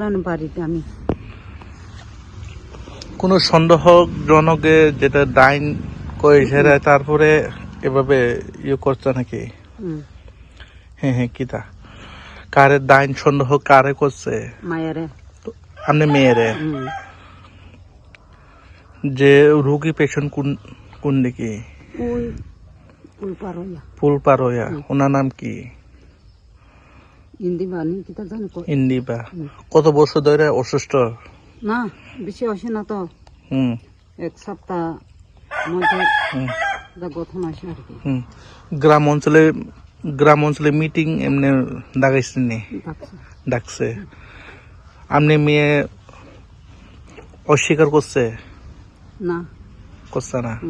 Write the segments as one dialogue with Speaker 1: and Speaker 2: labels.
Speaker 1: বাড়িতে আমি।
Speaker 2: কোন সন্দেহজনকে যেটা ডাইন কই তারপরে এভাবে ইয়ে করছে নাকি? হ্যাঁ হ্যাঁ কিতা কারে ডাইন সন্দেহ কারে করছে?
Speaker 1: মায়েরে।
Speaker 2: আপনি মেয়েরে? যে রুগী পেশেন্ট কোন কোন দিকে ফুল পার হইয়া। ওনার নাম কি
Speaker 1: হিন্দি বানি কিতা জানি কই।
Speaker 2: ইন্দিবা। কত বছর ধরে অসুস্থ?
Speaker 1: না বেশি আসে না তো।
Speaker 2: হুম।
Speaker 1: এক সপ্তাহ মধ্যে গঠন আসে আর কি।
Speaker 2: হুম। গ্রাম অঞ্চলে গ্রাম অঞ্চলে মিটিং এমনি ডাকাইছেন নি?
Speaker 1: ডাকছে।
Speaker 2: আপনি মেয়ে অস্বীকার করছে?
Speaker 1: না।
Speaker 2: করছে না।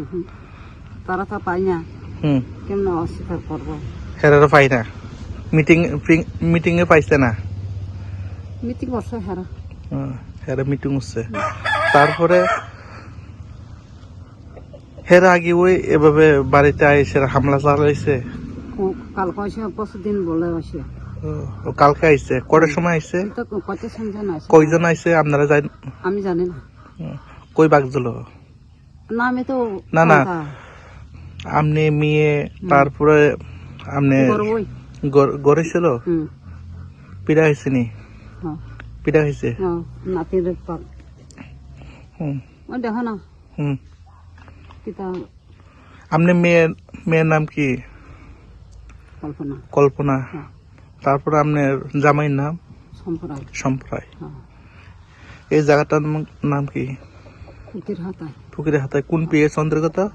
Speaker 1: তারা তা পাই না।
Speaker 2: হুম।
Speaker 1: কেমন অস্বীকার করব?
Speaker 2: হেরারও পাই না? মিটিং মিটিং এ পাইছে না?
Speaker 1: মিটিং
Speaker 2: হুম, হেরা মিটিং হচ্ছে তারপরে হেরা আগে ওই এভাবে বাড়িতে আইসে হামলা চালাইছে।
Speaker 1: কালকে আসে পরশু দিন বলে আসে
Speaker 2: কালকে আইছে। কটার সময় আইছে?
Speaker 1: আছে
Speaker 2: কয়জন আইছে আপনারা যাই
Speaker 1: আমি জানি না।
Speaker 2: কই বাগজল
Speaker 1: না আমি তো
Speaker 2: না, না। আপনি মেয়ে তারপরে আপনি গড়ে ছিল পিড়া হয়েছে নি?
Speaker 1: হ্যাঁ।
Speaker 2: পিড়া হয়েছে?
Speaker 1: হ্যাঁ নাতির
Speaker 2: হুম।
Speaker 1: ওই দেখো না।
Speaker 2: হুম।
Speaker 1: কিতা
Speaker 2: আপনি মেয়ের মেয়ের নাম কি?
Speaker 1: কল্পনা।
Speaker 2: কল্পনা।
Speaker 1: হ্যাঁ।
Speaker 2: তারপরে আপনার জামাইয়ের নাম?
Speaker 1: সম্প্রদায়।
Speaker 2: সম্প্রায়
Speaker 1: হ্যাঁ।
Speaker 2: এই জায়গাটার নাম- কি?
Speaker 1: কুটির হাতায়।
Speaker 2: পুকুরের হাতে কোন পিএস অন্তর্গত?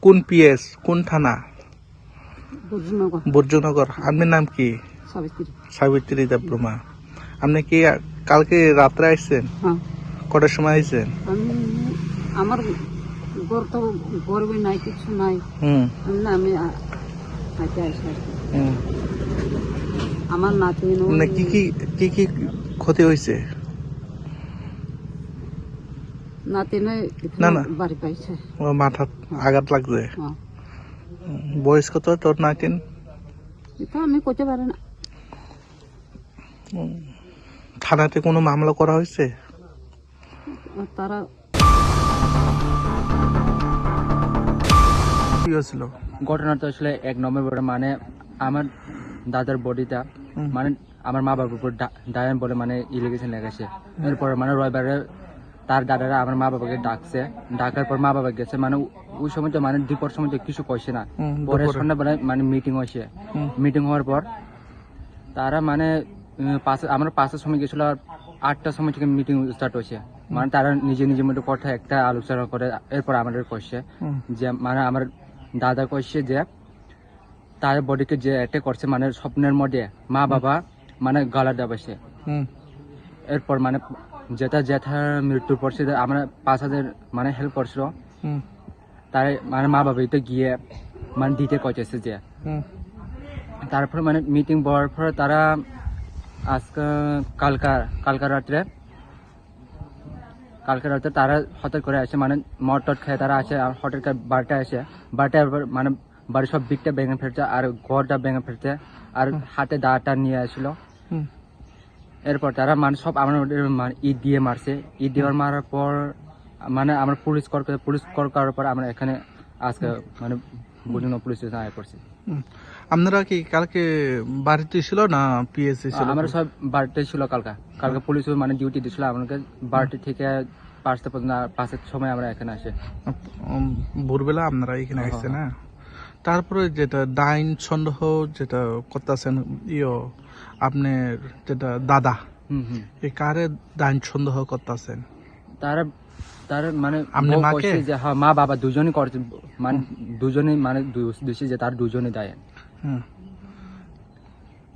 Speaker 2: কোন পিএস কোন থানা? বর্জনগর। আপনার নাম কি?
Speaker 1: সাবিত্রী।
Speaker 2: দেবব্রমা। আপনি কি কালকে রাত্রে আসছেন?
Speaker 1: হ্যাঁ।
Speaker 2: কটার সময় আইছেন
Speaker 1: আমি আমার গর তো গর্বে নাই কিছু নাই। আমি না। আমার
Speaker 2: মানে কি কি কি কি ক্ষতি হয়েছে?
Speaker 1: নাতি
Speaker 2: না, না।
Speaker 1: বাড়ি পাইছে।
Speaker 2: ও মাথা আঘাত লাগছে?
Speaker 1: হ্যাঁ।
Speaker 2: বয়স কত তোর
Speaker 1: এটা আমি করতে পারি না।
Speaker 2: থানাতে কোনো মামলা করা হয়েছে?
Speaker 1: তারা
Speaker 2: কি হয়েছিল?
Speaker 3: ঘটনাটা আসলে এক নভেম্বর মানে আমার দাদার বডিটা মানে আমার মা বাবার উপর ডায়ন বলে মানে ইলিগেশন লেগেছে। এরপরে মানে রবিবারে তার দাদারা আমার মা বাবাকে ডাকছে। ডাকার পর মা বাবা গেছে মানে ওই সময় তো মানে দুপুর সময় তো কিছু কইছে না। পরে। সন্ধ্যাবেলায় মানে মিটিং হয়েছে মিটিং হওয়ার পর তারা মানে পাঁচে আমরা পাঁচটার সময় গেছিল আর আটটার সময় থেকে মিটিং স্টার্ট হয়েছে মানে তারা নিজে নিজের মধ্যে কথা একটা আলোচনা করে এরপর আমাদের কইছে যে মানে আমার দাদা কইছে যে তার বডিকে যে অ্যাটাক করছে মানে স্বপ্নের মধ্যে মা বাবা মানে গালা দেবাইছে। এরপর মানে যেটা জেঠার মৃত্যুর পর সে আমরা পাঁচ হাজার মানে হেল্প করছিল। তার মানে মা বাবা তো গিয়ে মানে দিতে কইতেছে যে। তারপরে মানে মিটিং বলার পর তারা আজকে কালকা কালকা রাত্রে কালকে রাত্রে তারা হঠাৎ করে আসে মানে মদ টট খেয়ে তারা আসে আর হঠাৎ করে বারোটা আসে। বারোটা এবার মানে বাড়ির সব বিকটা ভেঙে ফেলছে আর ঘরটা ভেঙে ফেলছে আর হাতে দাটা নিয়ে আসলো। এরপর তারা মানে সব আমার মানে ঈদ দিয়ে মারছে। ঈদ দিয়ে মারার পর মানে আমরা পুলিশ কর পুলিশ কর করার পর আমরা এখানে আজকে মানে বুঝুন পুলিশ স্টেশন আয় করছি
Speaker 2: আপনারা কি কালকে বাড়িতে ছিল না পিএসসি ছিল?
Speaker 3: আমরা সব বাড়িতে ছিল কালকা। কালকে পুলিশ মানে ডিউটি দিছিল আমাকে বাড়িতে থেকে পাঁচটা পর্যন্ত পাঁচের সময় আমরা এখানে আসি।
Speaker 2: ভোরবেলা আপনারা এখানে
Speaker 3: হ্যাঁ,
Speaker 2: আসছে না তারপরে যেটা ডাইন সন্দেহ যেটা করতেছেন ইয়ো আপনার যেটা দাদা এই কারে ডাইন সন্দেহ করতেছেন
Speaker 3: তারা তারা মানে
Speaker 2: আপনি মাকে?
Speaker 3: যে হ্যাঁ মা বাবা দুজনই করছে মানে দুজনেই মানে যে তার দুজনই দেয়
Speaker 2: হুম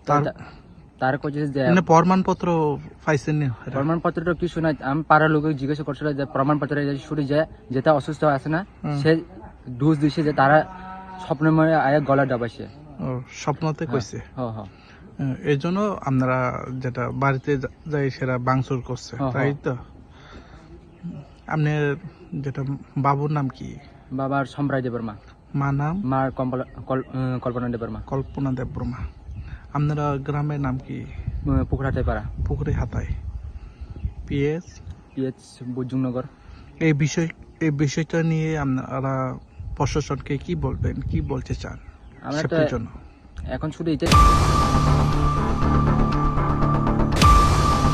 Speaker 2: তার
Speaker 3: তারা কইছে যে
Speaker 2: মানে প্রমাণপত্র পাইছেন নি?
Speaker 3: প্রমাণপত্রটা আমি পাড়ার লোকে জিজ্ঞাসা করছিল যে প্রমাণপত্র শুরু যে যেটা অসুস্থ আছে না। সে ডোজ দিছে যে তারা স্বপ্নের মনে আয়া গলা ডাবাইছে।
Speaker 2: ও স্বপ্নতে কইছে?
Speaker 3: হ্যাঁ হ্যাঁ
Speaker 2: হ্যাঁ, এই জন্য আপনারা যেটা বাড়িতে যাই সেটা বাংসুর করছে তাই তো? আপনার যেটা বাবুর নাম কি?
Speaker 3: বাবার সম্রাট দেবের মা
Speaker 2: মা নাম
Speaker 3: কম্পলা- কল্পনা দেবের মা
Speaker 2: কল্পনা দেববর্মা আপনারা গ্রামের নাম কি?
Speaker 3: পুকুরহাটে পাড়া
Speaker 2: পুকুরে হাতায় পিএস
Speaker 3: পিএইচ বৈজুংনগর
Speaker 2: এই বিষয় এই বিষয়টা নিয়ে আপনারা প্রশাসনকে কি বলবেন? কি বলতে চান
Speaker 3: আমরা
Speaker 2: জন্য?
Speaker 3: এখন শুধু এটাই